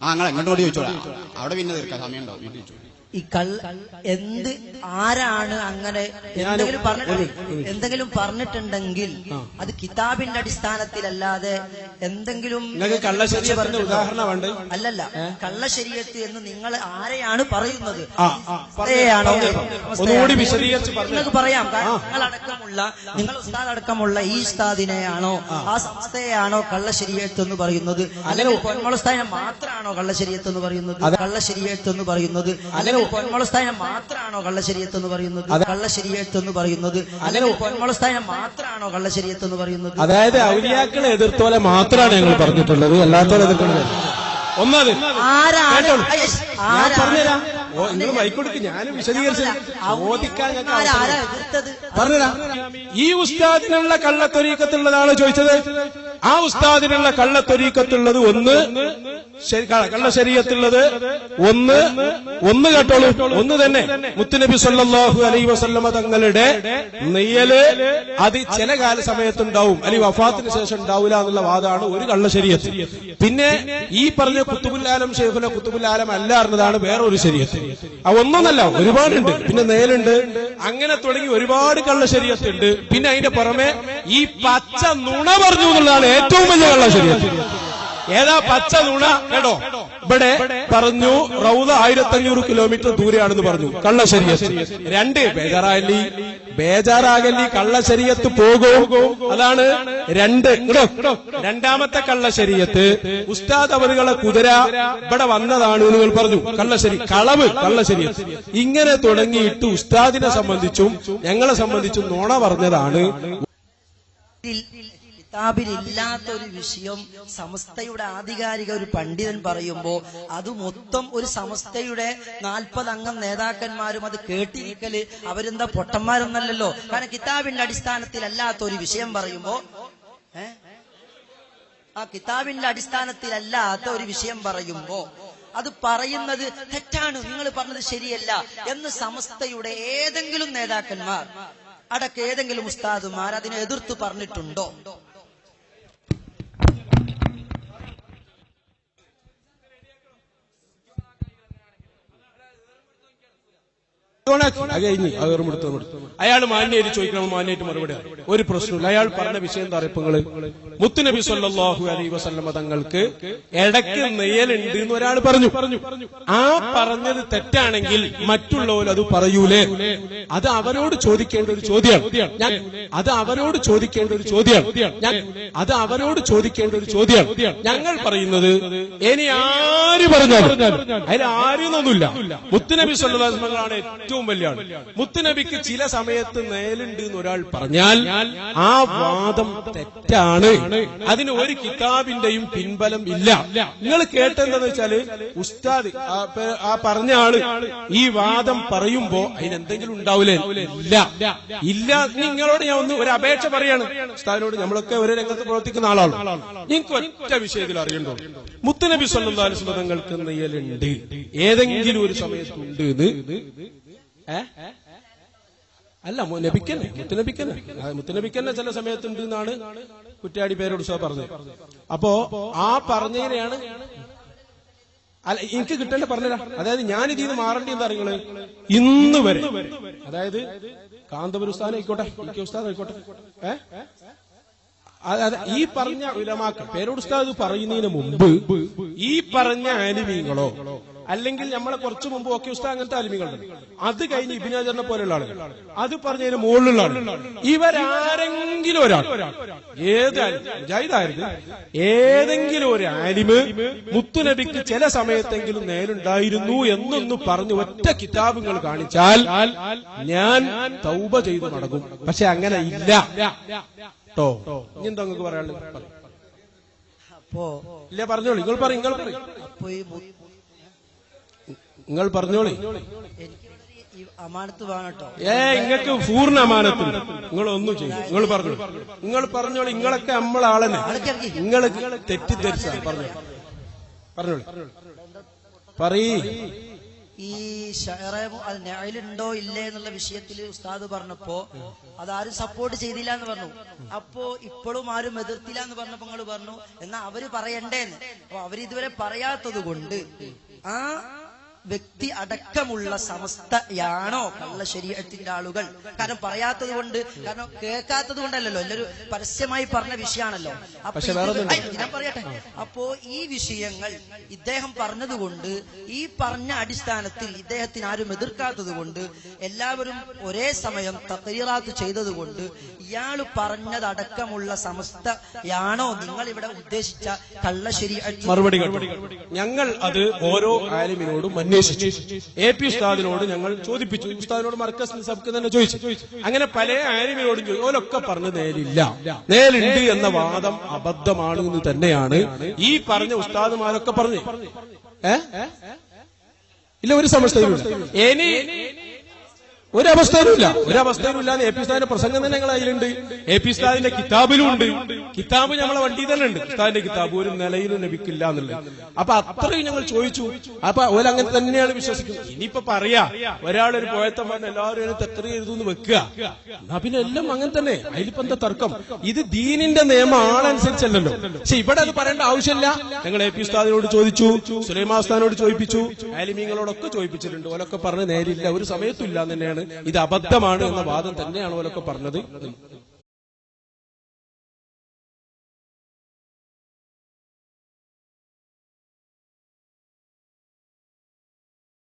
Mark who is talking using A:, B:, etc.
A: ആ നിങ്ങൾ എങ്ങോട്ട് ചോദിച്ചോളാം അവിടെ പിന്നെ തീർക്കാം സമയം ഉണ്ടാവും വീട്ടിൽ ചോദിച്ചോളൂ.
B: ഈ കള്ള എന്ത് ആരാണ് അങ്ങനെ എന്തെങ്കിലും പറഞ്ഞിട്ട് എന്തെങ്കിലും പറഞ്ഞിട്ടുണ്ടെങ്കിൽ അത് കിതാബിന്റെ അടിസ്ഥാനത്തിലല്ലാതെ എന്തെങ്കിലും? അല്ലല്ല. കള്ളശരീരത്ത് എന്ന് നിങ്ങൾ ആരെയാണ് പറയുന്നത്? നിങ്ങൾക്ക് പറയാം. നിങ്ങളടക്കമുള്ള നിങ്ങൾ ഉസ്താദ് അടക്കമുള്ള ഈ ഉസ്താദിനെയാണോ ആ. സംസ്ഥയെയാണോ കള്ളശരീരത്ത് എന്ന് പറയുന്നത്? അല്ലെങ്കിൽ പൊന്മളസ്ഥാനം മാത്രമാണോ കള്ളശരീരത്ത് എന്ന് പറയുന്നത്? കള്ളശരീരത്ത് എന്ന് പറയുന്നത്? അല്ലെങ്കിൽ പൊന്മളസ്ഥാനം മാത്രമാണോ കള്ളശരീരത്ത് എന്ന് പറയുന്നത്? കള്ളശരീരത്ത് എന്ന് പറയുന്നത്. അല്ലെങ്കിൽ പൊന്മളസ്ഥാനം മാത്രമാണോ കള്ളശരീരത്ത് എന്ന് പറയുന്നത്?
C: അതായത് ഔലിയാക്കളെ എതിർത്തോലെ മാത്രമാണ് ഞങ്ങൾ പറഞ്ഞിട്ടുള്ളത്. അല്ലാത്തോലെ എതിർക്കുന്നത് ഒന്നത്.
B: ആരാണ്?
C: ഞാൻ? പറഞ്ഞുതരാം. ഓ നിങ്ങൾ മൈക്കൊടുക്ക് ഞാനും വിശദീകരിച്ച്
B: എതിർത്തത്?
C: പറഞ്ഞുതരാം. ഈ ഉസ്താദിനുള്ള കള്ളത്തൊരീക്കത്തിലുള്ളതാണ് ചോദിച്ചത്. ആ ഉസ്താദിനുള്ള കള്ളത്തൊരീക്കത്തുള്ളത് ഒന്ന് കള്ള ശരീരത്തുള്ളത് ഒന്ന് ഒന്ന് കേട്ടോളൂ. ഒന്ന് തന്നെ. മുത്തുനബി സല്ലാഹു അലൈ വസല്ലമ തങ്ങളുടെ നെയ്യൽ അത് ചില കാല സമയത്തുണ്ടാവും അല്ലെങ്കിൽ വഫാത്തിന് ശേഷം ഉണ്ടാവില്ല എന്നുള്ള വാദമാണ് ഒരു കള്ള ശരീരത്തിൽ പിന്നെ ഈ പറഞ്ഞ കുത്തുബുല്ലാലം ഷെയ്ഖുല കുത്തുബുല്ലാലം അല്ല എന്നതാണ് വേറെ ഒരു ശരീരത്ത് ആ ഒന്നൊന്നല്ല ഒരുപാടുണ്ട്. പിന്നെ നേലുണ്ട് അങ്ങനെ തുടങ്ങി ഒരുപാട് കള്ള ശരീരത്തുണ്ട് പിന്നെ അതിന്റെ പുറമെ ഈ പച്ച നുണ പറഞ്ഞു എന്നുള്ളതാണ് ഏറ്റവും വലിയ കള്ളശരീരത്ത് ഏതാ പച്ച നുണ? കേട്ടോ. ഇവിടെ പറഞ്ഞു റൗദ ആയിരത്തഞ്ഞൂറ് കിലോമീറ്റർ ദൂരെയാണെന്ന് പറഞ്ഞു. കള്ളശരീരത്ത് രണ്ട് ബേജാറാകല്ലി ബേജാറാകല്ലി കള്ളശരീരത്ത് പോകും. അതാണ് രണ്ട്. രണ്ടാമത്തെ കള്ളശരീരത്ത് ഉസ്താദ് അവറുകളെ കുതിര ഇവിടെ വന്നതാണ് നിങ്ങൾ പറഞ്ഞു. കള്ളശരി കളവ് കള്ളശരീരത്ത് ഇങ്ങനെ തുടങ്ങിയിട്ട് ഉസ്താദിനെ സംബന്ധിച്ചും ഞങ്ങളെ സംബന്ധിച്ചും നുണ പറഞ്ഞതാണ്.
B: കിതാബിൽ ഇല്ലാത്ത ഒരു വിഷയം സമസ്തയുടെ ആധികാരിക ഒരു പണ്ഡിതൻ പറയുമ്പോ അത് മൊത്തം ഒരു സമസ്തയുടെ നാൽപ്പത് അംഗം നേതാക്കന്മാരും അത് കേട്ടിരിക്കൽ അവരെന്താ പൊട്ടന്മാരൊന്നല്ലല്ലോ. കാരണം കിതാബിന്റെ അടിസ്ഥാനത്തിലല്ലാത്ത ഒരു വിഷയം പറയുമ്പോ ആ കിതാബിന്റെ അടിസ്ഥാനത്തിലല്ലാത്ത ഒരു വിഷയം പറയുമ്പോ അത് പറയുന്നത് തെറ്റാണ്. നിങ്ങൾ പറഞ്ഞത് ശരിയല്ല എന്ന് സമസ്തയുടെ ഏതെങ്കിലും നേതാക്കന്മാർ അടക്ക ഏതെങ്കിലും ഉസ്താദുമാർ അതിനെ എതിർത്ത് പറഞ്ഞിട്ടുണ്ടോ
C: അത് കഴിഞ്ഞ് അത് വെറും എടുത്ത് കൊടുത്തു. അയാൾ മാന്യായിട്ട് ചോദിക്കണം മാന്യായിട്ട് മറുപടി. ഒരു പ്രശ്നമില്ല അയാൾ പറഞ്ഞ വിഷയം തറിപ്പങ്ങൾ മുത്തുനബി സല്ലാഹു അലൈ വസല്ലമ തങ്ങൾക്ക് ഇടയ്ക്ക് നെയ്യലുണ്ട് എന്ന് ഒരാൾ പറഞ്ഞു. ആ പറഞ്ഞത് തെറ്റാണെങ്കിൽ മറ്റുള്ളവർ അത് പറയൂലേ? അത് അവരോട് ചോദിക്കേണ്ട ഒരു ചോദ്യമാണ്. ഞാൻ അത് അവരോട് ചോദിക്കേണ്ട ഒരു ചോദ്യമാണ്. ഞാൻ അത് അവരോട് ചോദിക്കേണ്ട ഒരു ചോദ്യമാണ്. ഞങ്ങൾ പറയുന്നത് ഇനി ആര് പറഞ്ഞാലും അതിൽ ആരെന്നൊന്നുമില്ല മുത്തുനബി സല്ലാസ്മകളാണ് ഏറ്റവും വലിയ ആൾ മുത്തുനബിക്ക് ചില സമയത്ത് നേലുണ്ട് എന്ന് ഒരാൾ പറഞ്ഞാൽ ആ വാദം തെറ്റാണ്. അതിന് ഒരു കിതാബിന്റെയും പിൻബലം ഇല്ല. നിങ്ങൾ കേട്ടെന്താന്ന് വെച്ചാൽ ഉസ്താദ് ആ ആ പറഞ്ഞ ആൾ ഈ വാദം പറയുമ്പോ അതിനെന്തെങ്കിലും ഉണ്ടാവില്ലേ ഇല്ല. ഇല്ല. നിങ്ങളോട് ഞാൻ ഒന്ന് ഒരു അപേക്ഷ പറയാണ്. ഉസ്താദിനോട് നമ്മളൊക്കെ ഒരു രംഗത്ത് പ്രവർത്തിക്കുന്ന ആളാണ്. നിങ്ങൾക്ക് ഒറ്റ വിഷയത്തിൽ അറിയണ്ടോ? മുത്തുനബി സ്വന്തം തങ്ങൾക്ക് നെയ്യലുണ്ട് ഏതെങ്കിലും ഒരു സമയത്തുണ്ട് എന്ന് ഏ? അല്ല ലഭിക്കുന്നേ നബിക്കന്നെ മുത്തുനബിക്കന്നെ. മുത്തുനബിക്കന്നെ ചില സമയത്തുണ്ട് എന്നാണ് കുറ്റ്യാടി പേരോട് ഉസ്താദ് പറഞ്ഞത്. അപ്പോ ആ പറഞ്ഞതിനെയാണ് അല്ല എനിക്ക് കിട്ടേണ്ട പറഞ്ഞതാ. അതായത് ഞാൻ ഇതിൽ നിന്ന് മാറേണ്ടി എന്താ നിങ്ങൾ ഇന്ന് വരെ. അതായത് കാന്തപുര ഉസ്താദ് ആയിക്കോട്ടെ എനിക്ക് ഉസ്താദ് ആയിക്കോട്ടെ. ഏ? അതായത് ഈ പറഞ്ഞ ഉലമാക്കൾ പേരോട് ഉസ്താദ് പറയുന്നതിന് മുമ്പ് ഈ പറഞ്ഞ ആലിമീങ്ങളോ അല്ലെങ്കിൽ നമ്മളെ കുറച്ചു മുമ്പ് ഓക്കെ ഉസ്താ അങ്ങനത്തെ അലിമികളുണ്ട് അത് കഴിഞ്ഞ് ഇബിനാചറിനെ പോലെയുള്ള ആളുകൾ. അത് പറഞ്ഞതിന് മുകളിലുള്ള ആളുകൾ. ഇവരാരെങ്കിലും ഒരാൾ. ഏത് ആലിം, ഏതെങ്കിലും ഒരു ആലിമ് മുത്തുനബിക്ക് ചില സമയത്തെങ്കിലും നേരുണ്ടായിരുന്നു എന്നൊന്ന് പറഞ്ഞു ഒറ്റ കിതാബുകൾ കാണിച്ചാൽ ഞാൻ തൗബ ചെയ്തു നടക്കും. പക്ഷെ അങ്ങനെ ഇല്ല. കേട്ടോ ഇനി എന്താ നിങ്ങൾക്ക് പറയാനുള്ളത്?
B: അപ്പോ
C: ഇല്ല പറഞ്ഞോളൂ. നിങ്ങൾ പറയും നിങ്ങൾ പറയും.
B: അപ്പൊ ഈ
C: നിങ്ങൾ പറഞ്ഞോളി.
B: എനിക്ക് അമാനത്ത്
C: ഏ ഇങ്ങക്ക് പൂർണ അമാനത്ത്. നിങ്ങൾ ഒന്നും ചെയ്യും. നിങ്ങൾ പറഞ്ഞു നിങ്ങൾ പറഞ്ഞോളി. നിങ്ങളൊക്കെ നമ്മളെ ആളെന്നെ നിങ്ങൾ തെറ്റിദ്ധരിച്ച. പറഞ്ഞു പറഞ്ഞോളി. പറയ്.
B: ഈ നെയിലുണ്ടോ ഇല്ലേ എന്നുള്ള വിഷയത്തിൽ ഉസ്താദ് പറഞ്ഞപ്പോ അതാരും സപ്പോർട്ട് ചെയ്തില്ല എന്ന് പറഞ്ഞു. അപ്പോ ഇപ്പോഴും ആരും എതിർത്തില്ല എന്ന് പറഞ്ഞപ്പോ നിങ്ങൾ പറഞ്ഞു എന്നാ അവർ പറയണ്ടേന്ന്. അപ്പൊ അവരിതുവരെ പറയാത്തത് കൊണ്ട് ആ വ്യക്തി അടക്കമുള്ള സമസ്തയാണോ? കള്ള ശരീരത്തിന്റെ ആളുകൾ. കാരണം പറയാത്തത് കൊണ്ട് കാരണം കേൾക്കാത്തത് കൊണ്ടല്ലല്ലോ എല്ലാവരും പരസ്യമായി പറഞ്ഞ വിഷയമാണല്ലോ ഞാൻ പറയട്ടെ. അപ്പോ ഈ വിഷയങ്ങൾ ഇദ്ദേഹം പറഞ്ഞതുകൊണ്ട് ഈ പറഞ്ഞ അടിസ്ഥാനത്തിൽ ഇദ്ദേഹത്തിന് ആരും എതിർക്കാത്തത് കൊണ്ട് എല്ലാവരും ഒരേ സമയം തക്കീറാത്ത് ചെയ്തതുകൊണ്ട് ഇയാൾ പറഞ്ഞതടക്കമുള്ള സമസ്തയാണോ നിങ്ങൾ ഇവിടെ ഉദ്ദേശിച്ച കള്ളശരി
C: മറുപടി മറുപടികൾ ഞങ്ങൾ അത് ഓരോ ആലിമിനോടും അന്വേഷിച്ചു. എ പി ഉസ്താദിനോട് ഞങ്ങൾ ചോദിപ്പിച്ചു. ഉസ്താദിനോട് മർക്കസ് സബ്ക്ക് തന്നെ ചോദിച്ചു. അങ്ങനെ പല ആരിമിനോടും ചോദിച്ചു. ഓലൊക്കെ പറഞ്ഞ് നേരില്ല. നേരുണ്ട് എന്ന വാദം അബദ്ധമാണ് എന്ന് തന്നെയാണ് ഈ പറഞ്ഞ ഉസ്താദുമാരൊക്കെ പറഞ്ഞു ഏ? ഇല്ല ഒരു സമസ്ത ഇനി ഒരവസ്ഥയിലുമില്ല. ഒരവസ്ഥയിലും ഇല്ലാതെ എ പി ഉസ്താദിന്റെ പ്രസംഗം തന്നെ ഞങ്ങൾ അതിലുണ്ട് എ പി ഉസ്താദിന്റെ കിതാബിലും ഉണ്ട്. കിതാബ് ഞങ്ങളെ വണ്ടി തന്നെ ഉണ്ട്. ഉസ്താദിന്റെ കിതാബ് ഒരു നിലയിലും ലഭിക്കില്ല എന്നുള്ളത്. അപ്പൊ അത്രയും ഞങ്ങൾ ചോദിച്ചു. അപ്പൊ ഓല അങ്ങനെ തന്നെയാണ് വിശ്വസിക്കുന്നത്. ഇനിയിപ്പോ പറയാ ഒരാളൊരു പോയത്തം പറഞ്ഞ എല്ലാവരും തെക്കറി എഴുതുന്ന് വെക്കുക. എന്നാ പിന്നെ എല്ലാം അങ്ങനെ തന്നെ. അതിലിപ്പോ എന്താ തർക്കം? ഇത് ദീനിന്റെ നിയമം ആളനുസരിച്ചല്ലല്ലോ. പക്ഷെ ഇവിടെ അത് പറയേണ്ട ആവശ്യമില്ല. ഞങ്ങൾ എ പി ഉസ്താദിനോട് ചോദിച്ചു സുലൈമാ ഉസ്താദിനോട് ചോദിപ്പിച്ചു. ആലിമീങ്ങളോടൊക്കെ ചോദിപ്പിച്ചിട്ടുണ്ട്. ഓലൊക്കെ പറഞ്ഞ് നേരില്ല. ഒരു സമയത്തും ഇല്ല തന്നെയാണ് ഇത് അബദ്ധമാണ് എന്ന വാദം തന്നെയാണ് അവരൊക്കെ പറഞ്ഞത്.